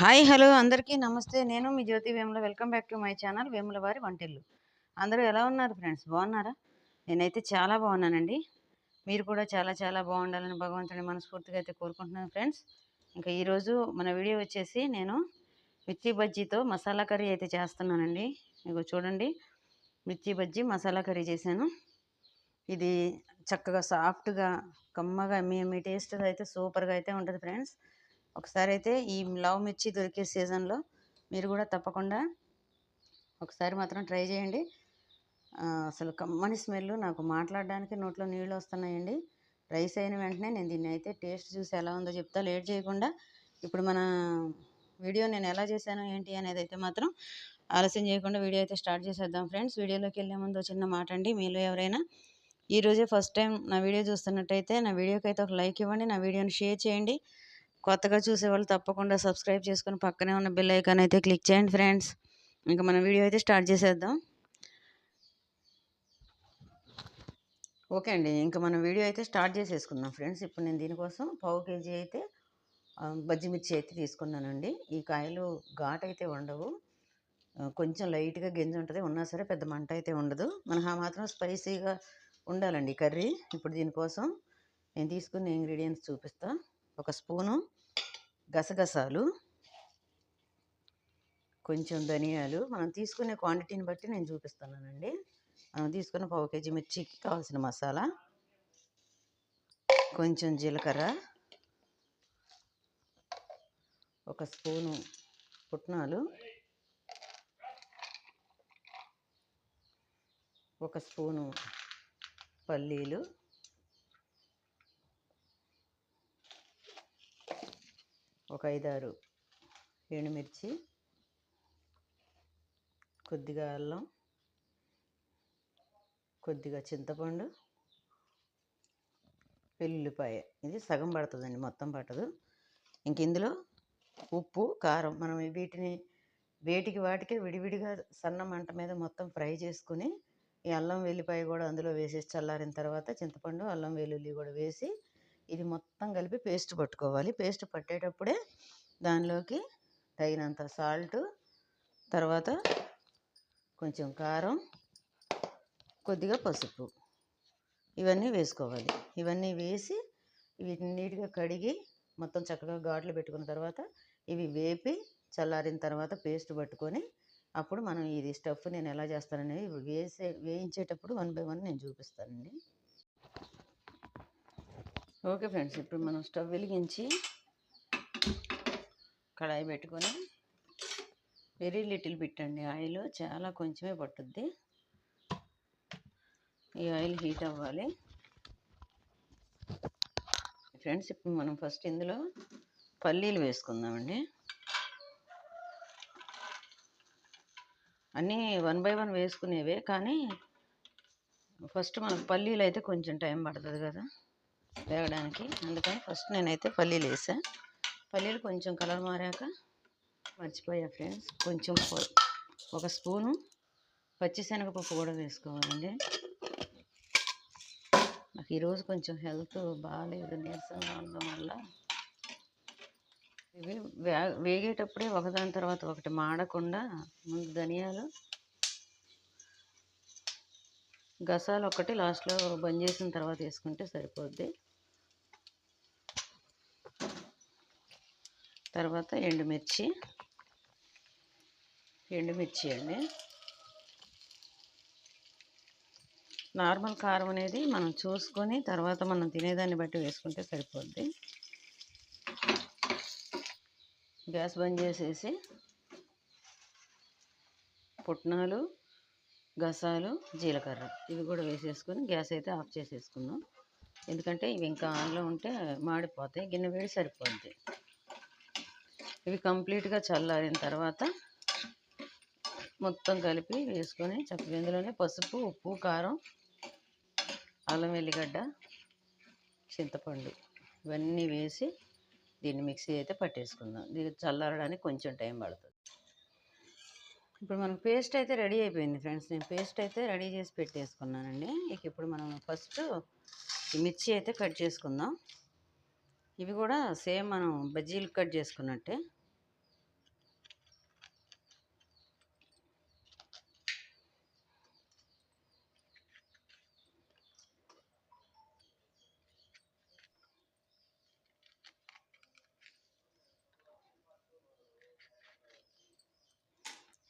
Hi hello అందరికీ నమస్తే. నేను మీ Jyothi Vemula. Welcome back to my channel Vemula వారి వంటిల్లు. అందరూ ఎలా ఉన్నారు ఫ్రెండ్స్? బాగున్నారా? నేనైతే చాలా బాగున్నానండి. మీరు కూడా చాలా చాలా బాగుండాలని భగవంతుని మనస్ఫూర్తిగా అయితే కోరుకుంటున్నాను ఫ్రెండ్స్. ఇంకా ఈరోజు మన వీడియో వచ్చేసి నేను మిర్చి బజ్జీతో మసాలా కర్రీ అయితే చేస్తున్నానండి. ఇగో చూడండి. మిర్చి బజ్జీ మసాలా కర్రీ చేశాను. ఇది చక్కగా సాఫ్ట్గా కమ్మగా మీ మీ టేస్ట్ అయితే సూపర్గా అయితే ఉంటుంది ఫ్రెండ్స్. ఒకసారి అయితే ఈ లవ్ మిర్చి దొరికే సీజన్లో మీరు కూడా తప్పకుండా ఒకసారి మాత్రం ట్రై చేయండి. అసలు కమ్మని స్మెల్ నాకు మాట్లాడడానికి నోట్లో నీళ్ళు వస్తున్నాయండి. రైస్ అయిన వెంటనే నేను దీన్ని అయితే టేస్ట్ చూసి ఎలా ఉందో చెప్తా. లేట్ చేయకుండా ఇప్పుడు మన వీడియో నేను ఎలా చేశాను ఏంటి అనేది అయితే మాత్రం ఆలస్యం చేయకుండా వీడియో అయితే స్టార్ట్ చేసేద్దాం. ఫ్రెండ్స్ వీడియోలోకి వెళ్ళే ముందు చిన్న మాట అండి. మీలో ఎవరైనా ఈరోజే ఫస్ట్ టైం నా వీడియో చూస్తున్నట్టయితే నా వీడియోకి అయితే ఒక లైక్ ఇవ్వండి. నా వీడియోని షేర్ చేయండి. కొత్తగా చూసేవాళ్ళు తప్పకుండా సబ్స్క్రైబ్ చేసుకుని పక్కనే ఉన్న బెల్ ఐకాన్ అయితే క్లిక్ చేయండి ఫ్రెండ్స్ ఇంకా మన వీడియో అయితే స్టార్ట్ చేసేద్దాం. ఓకే అండి ఇంకా మన వీడియో అయితే స్టార్ట్ చేసేసుకుందాం ఫ్రెండ్స్ ఇప్పుడు నేను దీనికోసం పావు కేజీ అయితే బజ్జి మిర్చి అయితే తీసుకున్నానండి. ఈ కాయలు ఘాట్ అయితే ఉండవు. కొంచెం లైట్గా గింజ ఉంటుంది ఉన్నా సరే పెద్ద మంట అయితే ఉండదు. మనకు ఆ మాత్రం స్పైసీగా ఉండాలండి కర్రీ. ఇప్పుడు దీనికోసం నేను తీసుకున్న ఇంగ్రీడియంట్స్ చూపిస్తా. ఒక స్పూను గసగసాలు కొంచెం ధనియాలు. మనం తీసుకునే క్వాంటిటీని బట్టి నేను చూపిస్తున్నానండి. మనం తీసుకున్న పావు కేజీ మిర్చికి కావాల్సిన మసాలా కొంచెం జీలకర్ర ఒక స్పూను పుట్నాలు ఒక స్పూను పల్లీలు ఒక ఐదారు ఎండుమిర్చి కొద్దిగా అల్లం కొద్దిగా చింతపండు వెల్లుల్లిపాయ. ఇది సగం పడుతుందండి మొత్తం పట్టదు. ఇంక ఇందులో ఉప్పు కారం మనం వీటిని వేటికి వాటికే విడివిడిగా సన్న మంట మీద మొత్తం ఫ్రై చేసుకుని ఈ అల్లం వెల్లిపాయ కూడా అందులో వేసేసి చల్లారిన తర్వాత చింతపండు అల్లం వెల్లుల్లి కూడా వేసి ఇది మొత్తం కలిపి పేస్ట్ పట్టుకోవాలి. పేస్ట్ పట్టేటప్పుడే దానిలోకి తగినంత సాల్ట్ తర్వాత కొంచెం కారం కొద్దిగా పసుపు. ఇవన్నీ వేసుకోవాలి. ఇవన్నీ వేసి వీటిని నీట్గా కడిగి మొత్తం చక్కగా ఘాట్లు పెట్టుకున్న తర్వాత ఇవి వేపి చల్లారిన తర్వాత పేస్ట్ పట్టుకొని అప్పుడు మనం ఇది స్టఫ్ నేను ఎలా చేస్తాననేది వేసే వేయించేటప్పుడు వన్ బై వన్ నేను చూపిస్తానండి. ఓకే ఫ్రెండ్స్ ఇప్పుడు మనం స్టవ్ వెలిగించి కడాయి పెట్టుకొని వెరీ లిటిల్ బిట్ అండి. ఆయిల్ చాలా కొంచెమే పట్టుద్ది. ఈ ఆయిల్ హీట్ అవ్వాలి. ఫ్రెండ్స్ ఇప్పుడు మనం ఫస్ట్ ఇందులో పల్లీలు వేసుకుందామండి. అన్నీ వన్ బై వన్ వేసుకునేవే కానీ ఫస్ట్ మనకు పల్లీలు అయితే కొంచెం టైం పడుతుంది కదా. వేగడానికి అందుకని ఫస్ట్ నేనైతే పల్లీలు వేసా. పల్లీలు కొంచెం కలర్ మారాక మర్చిపోయా ఫ్రెండ్స్. కొంచెం ఒక స్పూను పచ్చిశనగపప్పు కూడా వేసుకోవాలండి. నాకు ఈరోజు కొంచెం హెల్త్ బాగాలేదు నీరసంగా ఉండడం వల్ల. ఇవి వేగేటప్పుడే ఒకదాని తర్వాత ఒకటి మాడకుండా ముందు ధనియాలు గసాలు ఒకటి లాస్ట్లో బంద్ చేసిన తర్వాత వేసుకుంటే సరిపోద్ది. తర్వాత ఎండుమిర్చి. ఎండుమిర్చి అండి. నార్మల్ కారం అనేది మనం చూసుకొని తర్వాత మనం తినేదాన్ని బట్టి వేసుకుంటే సరిపోద్ది. గ్యాస్ బంద్ చేసేసి పుట్నాలు గసాలు జీలకర్ర ఇవి కూడా వేసేసుకొని గ్యాస్ అయితే ఆఫ్ చేసేసుకుందాం. ఎందుకంటే ఇవి ఇంకా ఆన్లో ఉంటే మాడిపోతాయి గిన్నె వేడి సరిపోద్ది. ఇవి కంప్లీట్గా చల్లారిన తర్వాత మొత్తం కలిపి వేసుకొని చక్కగా ఇందులోనే పసుపు ఉప్పు కారం అల్లం వెల్లిగడ్డ చింతపండు ఇవన్నీ వేసి దీన్ని మిక్సీ అయితే పట్టేసుకుందాం. దీనికి చల్లారడానికి కొంచెం టైం పడుతుంది. ఇప్పుడు మనకు పేస్ట్ అయితే రెడీ అయిపోయింది ఫ్రెండ్స్. నేను పేస్ట్ అయితే రెడీ చేసి పెట్టేసుకున్నానండి. ఇక ఇప్పుడు మనం ఫస్ట్ మిర్చి అయితే కట్ చేసుకుందాం. ఇవి కూడా సేమ్ మనం బజ్జీలు కట్ చేసుకున్నట్టే.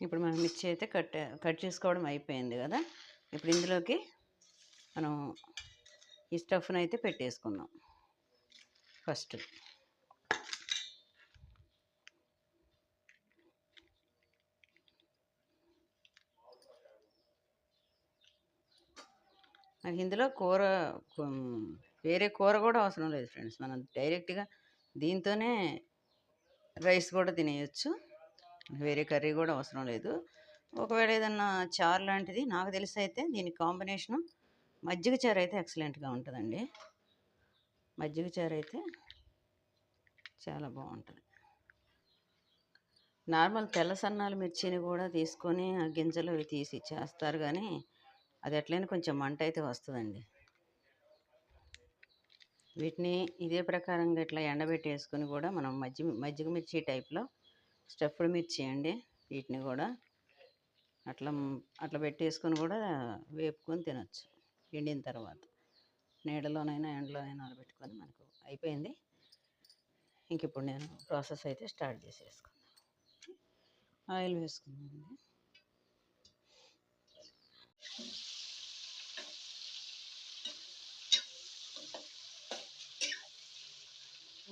ఇప్పుడు మనం మిర్చి అయితే కట్ కట్ చేసుకోవడం అయిపోయింది కదా. ఇప్పుడు ఇందులోకి మనం ఈ స్టఫ్ని అయితే పెట్టేసుకుందాం. ఫస్ట్ మనకి ఇందులో కూర వేరే కూర కూడా అవసరం లేదు ఫ్రెండ్స్. మనం డైరెక్ట్గా దీంతోనే రైస్ కూడా తినేయచ్చు. వేరే కర్రీ కూడా అవసరం లేదు. ఒకవేళ ఏదన్నా చారు లాంటిది నాకు తెలిసి అయితే దీని కాంబినేషను మజ్జిగ చారు అయితే ఎక్సలెంట్గా ఉంటుందండి. మజ్జిగ చారు అయితే చాలా బాగుంటుంది. నార్మల్ తెల్ల సన్నాలు మిర్చిని కూడా తీసుకొని ఆ గింజలు అవి తీసి చేస్తారు కానీ అది ఎట్లయినా కొంచెం మంట అయితే వస్తుందండి. వీటిని ఇదే ప్రకారంగా ఇట్లా ఎండబెట్టి వేసుకొని కూడా మనం మజ్జి మజ్జిగ మిర్చి టైప్లో స్టఫ్డ్ మిర్చి అండి వీటిని కూడా. అట్లా అట్లా పెట్టేసుకొని కూడా వేపుకొని తినొచ్చు ఎండిన తర్వాత. నీడలోనైనా ఎండలోనైనా ఆరబెట్టుకొని మనకు అయిపోయింది. ఇంక ఇప్పుడు నేను ప్రాసెస్ అయితే స్టార్ట్ చేసేసుకుందాం. ఆయిల్ వేసుకుందామండి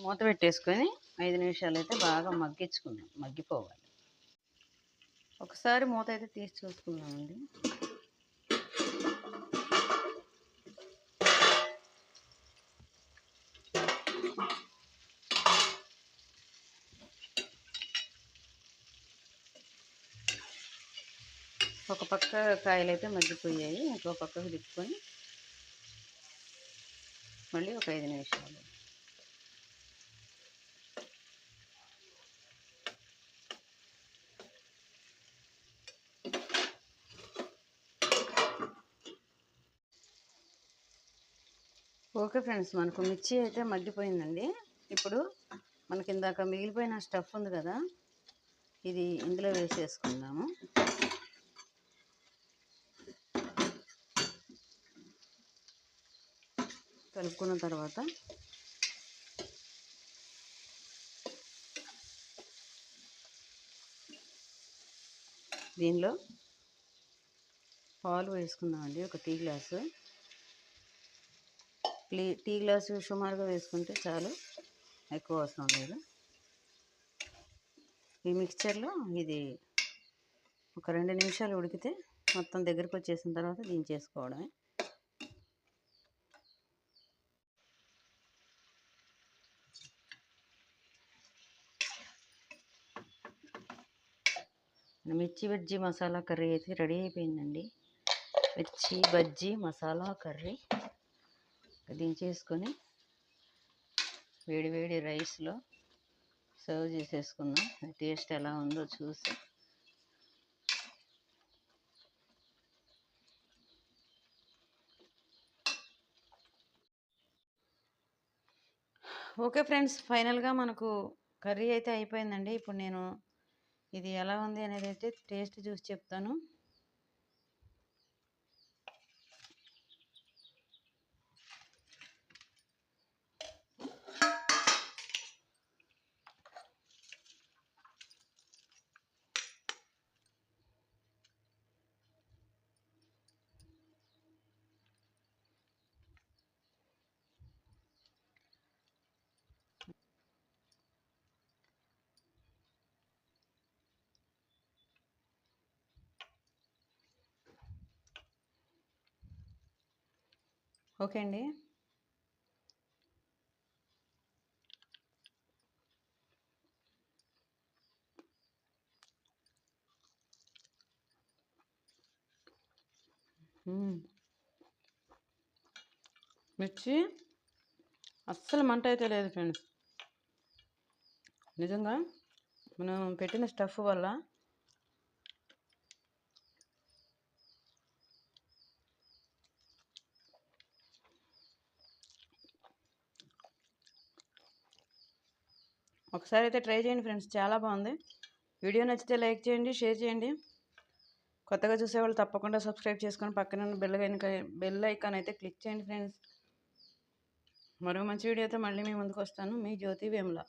మూత పెట్టేసుకొని ఐదు నిమిషాలు అయితే బాగా మగ్గించుకుందాం మగ్గిపోవాలి. ఒకసారి మూత అయితే తీసి చూసుకుందామండి. ఒక పక్క కాయలు అయితే మగ్గిపోయాయి ఇంకో పక్కకు తిప్పుకొని మళ్ళీ ఒక ఐదు నిమిషాలు. ఓకే ఫ్రెండ్స్ మనకు మిర్చి అయితే మగ్గిపోయిందండి. ఇప్పుడు మనకి ఇందాక మిగిలిపోయిన స్టఫ్ ఉంది కదా ఇది ఇందులో వేసేసుకుందాము. కలుపుకున్న తర్వాత దీనిలో పాలు వేసుకుందామండి ఒక టీ గ్లాసు. ప్లీ టీ గ్లాసు సుమారుగా వేసుకుంటే చాలు ఎక్కువ అవసరం లేదు. ఈ మిక్చర్లో ఇది ఒక రెండు నిమిషాలు ఉడికితే మొత్తం దగ్గరకు వచ్చేసిన తర్వాత దించేసుకోవడమే మిర్చి బజ్జీ మసాలా కర్రీ అయితే రెడీ అయిపోయిందండి. మిర్చి బజ్జీ మసాలా కర్రీ. దించేసుకొని వేడివేడి రైస్లో సర్వ్ చేసేసుకుందాం. టేస్ట్ ఎలా ఉందో చూసి. ఓకే ఫ్రెండ్స్ ఫైనల్గా మనకు కర్రీ అయితే అయిపోయిందండి. ఇప్పుడు నేను ఇది ఎలా ఉంది అనేది అయితే టేస్ట్ చూసి చెప్తాను. ఓకే అండి. మిర్చి? అస్సలు మంట అయితే లేదు ఫ్రెండ్స్. నిజంగా మనం పెట్టిన స్టఫ్ వల్ల ఒకసారి అయితే ట్రై చేయండి ఫ్రెండ్స్ చాలా బాగుంది. వీడియో నచ్చితే లైక్ చేయండి షేర్ చేయండి. కొత్తగా చూసేవాళ్ళు తప్పకుండా సబ్స్క్రైబ్ చేసుకొని పక్కన ఉన్న బెల్ బెల్ ఐకాన్ అయితే క్లిక్ చేయండి ఫ్రెండ్స్. మరో మంచి వీడియోతో మళ్ళీ మీ ముందుకు వస్తాను. మీ జ్యోతి వేముల.